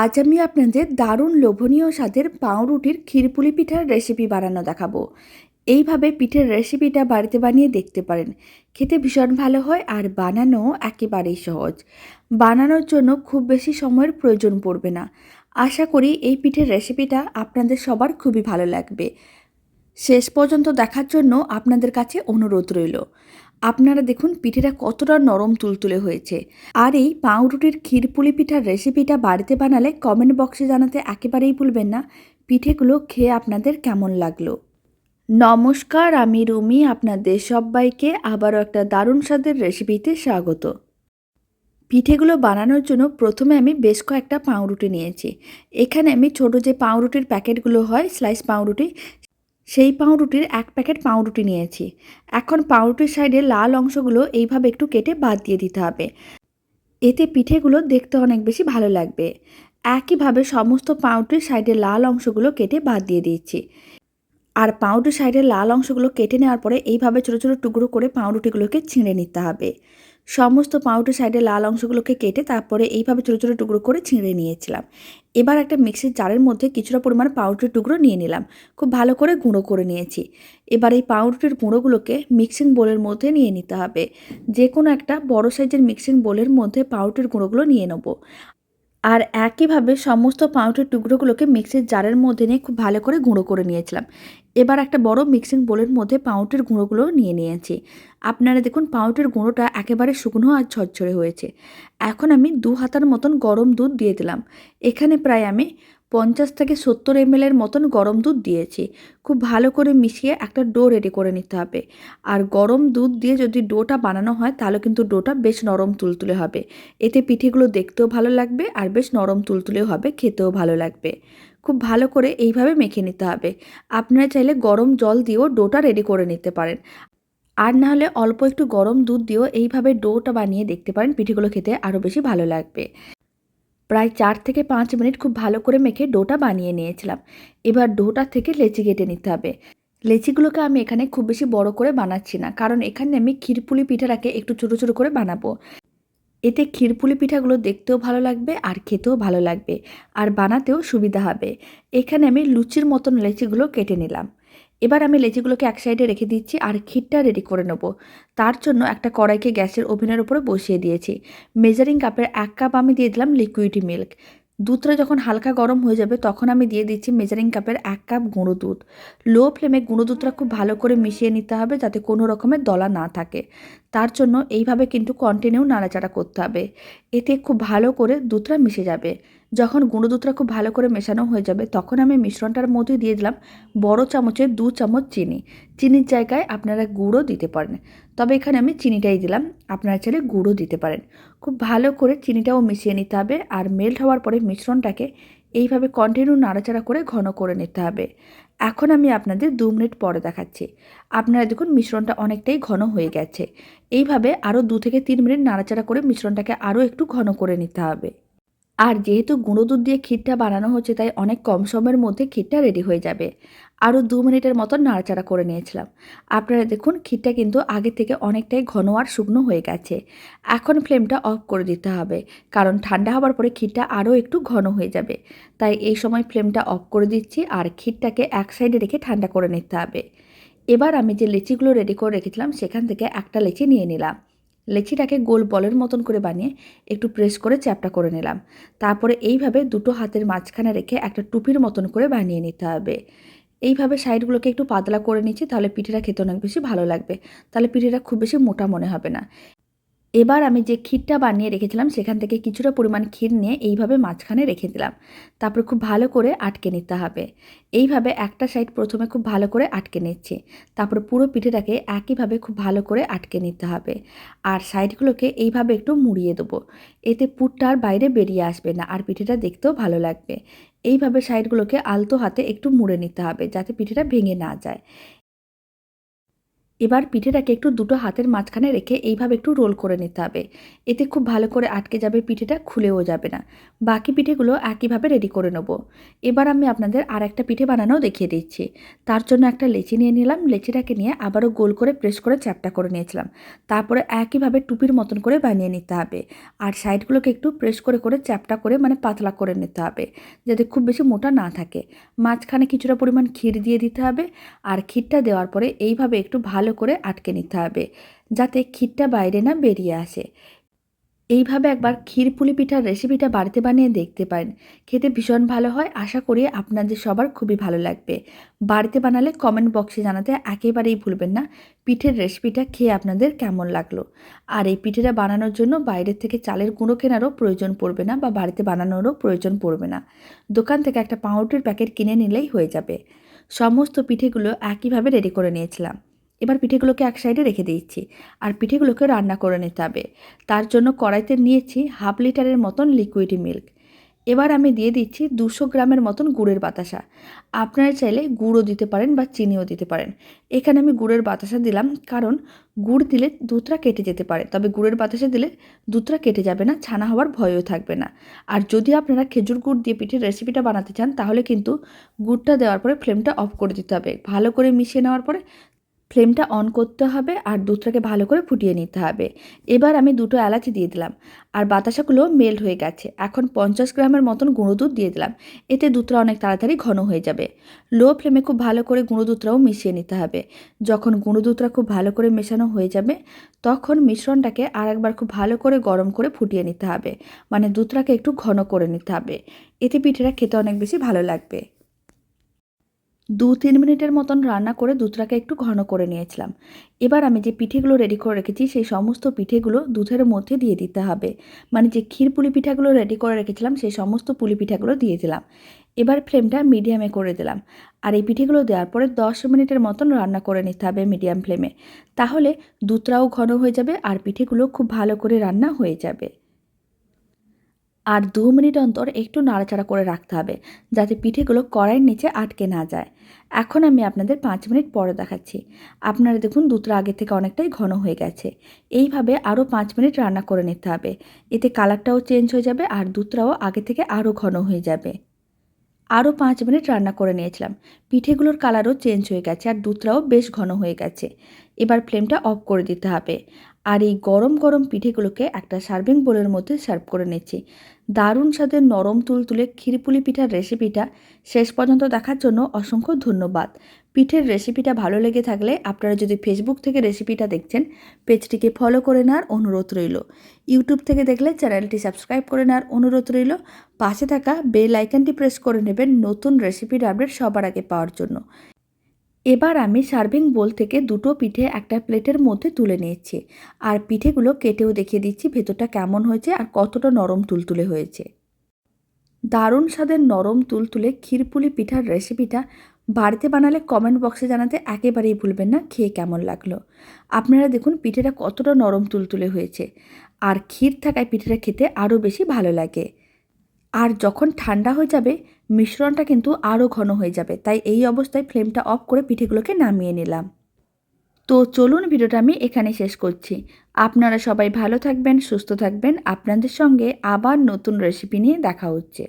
আজ আমি আপনাদের দারুণ লোভনীয় স্বাদের পাউরুটির ক্ষীরপুলি পিঠার রেসিপি বানানো দেখাবো। এইভাবে পিঠের রেসিপিটা বাড়িতে বানিয়ে দেখতে পারেন। খেতে ভীষণ ভালো হয় আর বানানো একেবারেই সহজ। বানানোর জন্য খুব বেশি সময়ের প্রয়োজন পড়বে না। আশা করি এই পিঠের রেসিপিটা আপনাদের সবার খুবই ভালো লাগবে। শেষ পর্যন্ত দেখার জন্য আপনাদের কাছে অনুরোধ রইল। আপনারা দেখুন পিঠেটা কতটা নরম তুলতুলে হয়েছে। আর এই পাউরুটির ক্ষীরপুলি পিঠার রেসিপিটা বাড়িতে বানালে কমেন্ট বক্সে জানাতে একেবারেই ভুলবেন না। পিঠেগুলো খেয়ে আপনাদের কেমন লাগল? নমস্কার, আমি রুমি, আপনাদের সবাইকে আবারও একটা দারুণ স্বাদের রেসিপিতে স্বাগত। পিঠেগুলো বানানোর জন্য প্রথমে আমি বেশ কয়েকটা পাউরুটি নিয়েছি। এখানে আমি ছোট যে পাউরুটির প্যাকেটগুলো হয় স্লাইস পাউরুটি সেই পাউরুটির এক প্যাকেট পাউরুটি নিয়েছি। এখন পাউরুটির সাইডে লাল অংশগুলো এইভাবে একটু কেটে বাদ দিয়ে দিতে হবে। এতে পিঠেগুলো দেখতে অনেক বেশি ভালো লাগবে। একইভাবে সমস্ত পাউরুটির সাইডে লাল অংশগুলো কেটে বাদ দিয়ে দিচ্ছি আর পাউরুটি সাইডের লাল অংশগুলো কেটে নেওয়ার পরে এইভাবে ছোটো ছোটো টুকরো করে পাউরুটিগুলোকে ছিঁড়ে নিতে হবে। সমস্ত পাউরুটির সাইডের লাল অংশগুলোকে কেটে তারপরে এইভাবে ছোটো ছোটো টুকরো করে ছিঁড়ে নিয়েছিলাম। এবার একটা মিক্সির জারের মধ্যে কিছুটা পরিমাণ পাউরুটির টুকরো নিয়ে নিলাম। খুব ভালো করে গুঁড়ো করে নিয়েছি। এবার এই পাউরুটির গুঁড়োগুলোকে মিক্সিং বোলের মধ্যে নিয়ে নিতে হবে। যে কোনো একটা বড় সাইজের মিক্সিং বোলের মধ্যে পাউরুটির গুঁড়োগুলো নিয়ে নেব। আর একইভাবে সমস্ত পাউরুটির টুকরোগুলোকে মিক্সির জারের মধ্যে নিয়ে খুব ভালো করে গুঁড়ো করে নিয়েছিলাম। এবার একটা বড় মিক্সিং বোলের মধ্যে পাউরুটির গুঁড়োগুলো নিয়ে নিয়েছি। আপনারা দেখুন পাউরুটির গুঁড়োটা একেবারে শুকনো আর ঝরঝরে হয়েছে। এখন আমি দু হাতার মতন গরম দুধ দিয়ে দিলাম। এখানে প্রায় আমি পঞ্চাশ থেকে সত্তর এমএলের মতন গরম দুধ দিয়েছি। খুব ভালো করে মিশিয়ে একটা ডো রেডি করে নিতে হবে। আর গরম দুধ দিয়ে যদি ডোটা বানানো হয়, তাহলে কিন্তু ডোটা বেশ নরম তুলতুলে হবে। এতে পিঠেগুলো দেখতেও ভালো লাগবে আর বেশ নরম তুলতুলেও হবে, খেতেও ভালো লাগবে। খুব ভালো করে এইভাবে মেখে নিতে হবে। আপনারা চাইলে গরম জল দিয়েও ডোটা রেডি করে নিতে পারেন। আর না হলে অল্প একটু গরম দুধ দিয়েও এইভাবে ডোটা বানিয়ে দেখতে পারেন, পিঠেগুলো খেতে আরও বেশি ভালো লাগবে। প্রায় চার থেকে পাঁচ মিনিট খুব ভালো করে মেখে ডোটা বানিয়ে নিয়েছিলাম। এবার ডোটা থেকে লেচি কেটে নিতে হবে। লেচিগুলোকে আমি এখানে খুব বেশি বড় করে বানাচ্ছি না, কারণ এখানে আমি ক্ষীরপুলি পিঠাটাকে একটু ছোটো ছোটো করে বানাবো। এতে ক্ষীরপুলি পিঠাগুলো দেখতেও ভালো লাগবে আর খেতেও ভালো লাগবে, আর বানাতেও সুবিধা হবে। এখানে আমি লুচির মতন লেচিগুলো কেটে নিলাম। এবার আমি লেচিগুলোকে এক সাইডে রেখে দিচ্ছি আর ক্ষীরটা রেডি করে নেব। তার জন্য একটা কড়াইকে গ্যাসের ওভেনের উপরে বসিয়ে দিয়েছি। মেজারিং কাপের এক কাপ আমি দিয়ে দিলাম লিকুইড মিল্ক দুধটা যখন হালকা গরম হয়ে যাবে, তখন আমি দিয়ে দিচ্ছি মেজারিং কাপের এক কাপ গুঁড়ো দুধ। লো ফ্লেমে গুঁড়ো দুধটা খুব ভালো করে মিশিয়ে নিতে হবে যাতে কোনো রকমের দলা না থাকে। তার জন্য এইভাবে কিন্তু কন্টিনিউ নাড়াচাড়া করতে হবে। এতে খুব ভালো করে দুধটা মিশে যাবে। যখন গুঁড়ো দুধটা খুব ভালো করে মেশানো হয়ে যাবে, তখন আমি মিশ্রণটার মধ্যে দিয়ে দিলাম বড় চামচের দু চামচ চিনি। চিনির জায়গায় আপনারা গুঁড়ো দিতে পারেন। তবে এখানে আমি চিনিটাই দিলাম, আপনারা চাইলে গুঁড়ো দিতে পারেন। খুব ভালো করে চিনিটাও মিশিয়ে নিতে হবে আর মেল্ট হওয়ার পরে মিশ্রণটাকে এইভাবে কন্টিনিউ নাড়াচাড়া করে ঘন করে নিতে হবে। এখন আমি আপনাদের দু মিনিট পরে দেখাচ্ছি। আপনারা দেখুন মিশ্রণটা অনেকটাই ঘন হয়ে গেছে। এইভাবে আরও দু থেকে তিন মিনিট নাড়াচাড়া করে মিশ্রণটাকে আরও একটু ঘন করে নিতে হবে। আর যেহেতু গুঁড়ো দুধ দিয়ে ক্ষীরটা বানানো হচ্ছে, তাই অনেক কম সময়ের মধ্যে ক্ষীরটা রেডি হয়ে যাবে। আরও দু মিনিটের মতো নাড়াচাড়া করে নিয়েছিলাম। আপনারা দেখুন, ক্ষীরটা কিন্তু আগে থেকে অনেকটাই ঘন আর শুকনো হয়ে গেছে। এখন ফ্লেমটা অফ করে দিতে হবে, কারণ ঠান্ডা হওয়ার পরে ক্ষীরটা আরও একটু ঘন হয়ে যাবে। তাই এই সময় ফ্লেমটা অফ করে দিচ্ছি আর ক্ষীরটাকে এক সাইডে রেখে ঠান্ডা করে নিতে হবে। এবার আমি যে লেচিগুলো রেডি করে রেখেছিলাম, সেখান থেকে একটা লেচি নিয়ে নিলাম। লেচিটাকে গোল বলের মতন করে বানিয়ে একটু প্রেস করে চ্যাপটা করে নিলাম। তারপরে এইভাবে দুটো হাতের মাঝখানে রেখে একটা টুপির মতন করে বানিয়ে নিতে হবে। এইভাবে সাইডগুলোকে একটু পাতলা করে নিচ্ছি, তাহলে পিঠেটা খেতে অনেক বেশি ভালো লাগবে। তাহলে পিঠেটা খুব বেশি মোটা মনে হবে না। এবার আমি যে ক্ষীরটা বানিয়ে রেখেছিলাম, সেখান থেকে কিছুটা পরিমাণ ক্ষীর নিয়ে এইভাবে মাঝখানে রেখে দিলাম। তারপরে খুব ভালো করে আটকে নিতে হবে। এইভাবে একটা সাইড প্রথমে খুব ভালো করে আটকে নিচ্ছি। তারপরে পুরো পিঠেটাকে একইভাবে খুব ভালো করে আটকে নিতে হবে। আর সাইডগুলোকে এইভাবে একটু মুড়িয়ে দেবো। এতে পুরটা আর বাইরে বেরিয়ে আসবে না, আর পিঠেটা দেখতেও ভালো লাগবে। এইভাবে সাইডগুলোকে আলতো হাতে একটু মুড়ে নিতে হবে যাতে পিঠেটা ভেঙে না যায়। এবার পিঠেটাকে একটু দুটো হাতের মাঝখানে রেখে এইভাবে একটু রোল করে নিতে হবে। এতে খুব ভালো করে আটকে যাবে পিঠেটা, খুলেও যাবে না। বাকি পিঠেগুলো একইভাবে রেডি করে নেব। এবার আমি আপনাদের আর একটা পিঠে বানানোও দেখিয়ে দিচ্ছি। তার জন্য একটা লেচি নিয়ে নিলাম। লেচিটাকে নিয়ে আবারও গোল করে প্রেস করে চ্যাপটা করে নিয়েছিলাম। তারপরে একইভাবে টুপির মতন করে বানিয়ে নিতে হবে। আর সাইডগুলোকে একটু প্রেস করে করে চ্যাপটা করে মানে পাতলা করে নিতে হবে, যাতে খুব বেশি মোটা না থাকে। মাঝখানে কিছুটা পরিমাণ ক্ষীর দিয়ে দিতে হবে। আর ক্ষীরটা দেওয়ার পরে এইভাবে একটু ভালো করে আটকে নিতে হবে, যাতে ক্ষীরটা বাইরে না বেরিয়ে আসে। এইভাবে একবার ক্ষীর পুলি পিঠার রেসিপিটা বাড়িতে বানিয়ে দেখতে পারেন। খেতে ভীষণ ভালো হয়। আশা করি আপনাদের সবার খুবই ভালো লাগবে। বাড়িতে বানালে কমেন্ট বক্সে জানাতে একেবারেই ভুলবেন না, পিঠের রেসিপিটা খেয়ে আপনাদের কেমন লাগল। আর এই পিঠেটা বানানোর জন্য বাইরের থেকে চালের গুঁড়ো কেনারও প্রয়োজন পড়বে না বা বাড়িতে বানানোরও প্রয়োজন পড়বে না। দোকান থেকে একটা পাউরুটির প্যাকেট কিনে নিলেই হয়ে যাবে। সমস্ত পিঠেগুলো একইভাবে রেডি করে নিয়েছিলাম। এবার পিঠেগুলোকে এক সাইডে রেখে দিয়েছি আর পিঠেগুলোকে রান্না করে নিতে হবে। তার জন্য কড়াইতে নিয়েছি হাফ লিটারের মতন লিকুইড মিল্ক এবার আমি দিয়ে দিচ্ছি দুশো গ্রামের মতন গুড়ের বাতাসা। আপনারা চাইলে গুঁড়ো দিতে পারেন বা চিনিও দিতে পারেন। এখানে আমি গুড়ের বাতাসা দিলাম কারণ গুড় দিলে দুধটা কেটে যেতে পারে। তবে গুড়ের বাতাসা দিলে দুধটা কেটে যাবে না, ছানা হওয়ার ভয়ও থাকবে না। আর যদি আপনারা খেজুর গুড় দিয়ে পিঠের রেসিপিটা বানাতে চান, তাহলে কিন্তু গুড়টা দেওয়ার পরে ফ্লেমটা অফ করে দিতে হবে। ভালো করে মিশিয়ে নেওয়ার পরে ফ্লেমটা অন করতে হবে আর দুধটাকে ভালো করে ফুটিয়ে নিতে হবে। এবার আমি দুটো এলাচি দিয়ে দিলাম। আর বাতাসাগুলো মেল্ট হয়ে গেছে। এখন পঞ্চাশ গ্রামের মতন গুঁড়ো দুধ দিয়ে দিলাম। এতে দুধটা অনেক তাড়াতাড়ি ঘন হয়ে যাবে। লো ফ্লেমে খুব ভালো করে গুঁড়ো দুধটাও মিশিয়ে নিতে হবে। যখন গুঁড়ো দুধটা খুব ভালো করে মেশানো হয়ে যাবে, তখন মিশ্রণটাকে আর একবার খুব ভালো করে গরম করে ফুটিয়ে নিতে হবে। মানে দুধটাকে একটু ঘন করে নিতে হবে। এতে পিঠেটা খেতে অনেক বেশি ভালো লাগবে। দু তিন মিনিটের মতন রান্না করে দুধটাকে একটু ঘন করে নিয়েছিলাম। এবার আমি যে পিঠেগুলো রেডি করে রেখেছি, সেই সমস্ত পিঠেগুলো দুধের মধ্যে দিয়ে দিতে হবে। মানে যে ক্ষীর পুলি পিঠাগুলো রেডি করে রেখেছিলাম, সেই সমস্ত পুলি পিঠাগুলো দিয়ে দিলাম। এবার ফ্লেমটা মিডিয়ামে করে দিলাম। আর এই পিঠেগুলো দেওয়ার পরে দশ মিনিটের মতন রান্না করে নিতে হবে মিডিয়াম ফ্লেমে তাহলে দুধটাও ঘন হয়ে যাবে আর পিঠেগুলো খুব ভালো করে রান্না হয়ে যাবে। আর দু মিনিট অন্তর একটু নাড়াচাড়া করে রাখতে হবে, যাতে পিঠেগুলো কড়াইয়ের নিচে আটকে না যায়। এখন আমি আপনাদের পাঁচ মিনিট পরে দেখাচ্ছি। আপনারা দেখুন দুধটা আগে থেকে অনেকটাই ঘন হয়ে গেছে। এইভাবে আরও পাঁচ মিনিট রান্না করে নিতে হবে। এতে কালারটাও চেঞ্জ হয়ে যাবে আর দুধটাও আগে থেকে আরও ঘন হয়ে যাবে। আরও পাঁচ মিনিট রান্না করে নিয়েছিলাম। পিঠেগুলোর কালারও চেঞ্জ হয়ে গেছে আর দুধটাও বেশ ঘন হয়ে গেছে। এবার ফ্লেমটা অফ করে দিতে হবে। আর এই গরম গরম পিঠেগুলোকে একটা সার্ভিং বোলের মধ্যে সার্ভ করে নিচ্ছি। দারুণ স্বাদের নরম তুলতুলে ক্ষীরপুলি পিঠার রেসিপিটা শেষ পর্যন্ত দেখার জন্য অসংখ্য ধন্যবাদ। পিঠের রেসিপিটা ভালো লেগে থাকলে আপনারা যদি ফেসবুক থেকে রেসিপিটা দেখছেন, পেজটিকে ফলো করে নেওয়ার অনুরোধ রইল। ইউটিউব থেকে দেখলে চ্যানেলটি সাবস্ক্রাইব করে নেওয়ার অনুরোধ রইল। পাশে থাকা বেল আইকনটি প্রেস করে নেবেন নতুন রেসিপির আপডেট সবার আগে পাওয়ার জন্য। এবার আমি সার্ভিং বোল থেকে দুটো পিঠে একটা প্লেটের মধ্যে তুলে নিয়েছি। আর পিঠেগুলো কেটেও দেখিয়ে দিচ্ছি ভেতরটা কেমন হয়েছে আর কতটা নরম তুলতুলে হয়েছে। দারুণ স্বাদের নরম তুলতুলে ক্ষীরপুলি পিঠার রেসিপিটা বাড়িতে বানালে কমেন্ট বক্সে জানাতে একেবারেই ভুলবেন না, খেয়ে কেমন লাগল। আপনারা দেখুন পিঠেটা কতটা নরম তুলতুলে হয়েছে। আর ক্ষীর থাকায় পিঠেটা খেতে আরও বেশি ভালো লাগে। আর যখন ঠান্ডা হয়ে যাবে, মিশ্রণটা কিন্তু আরও ঘন হয়ে যাবে। তাই এই অবস্থায় ফ্লেমটা অফ করে পিঠেগুলোকে নামিয়ে নিলাম। তো চলুন ভিডিওটা আমি এখানে শেষ করছি। আপনারা সবাই ভালো থাকবেন, সুস্থ থাকবেন। আপনাদের সঙ্গে আবার নতুন রেসিপি নিয়ে দেখা হচ্ছে।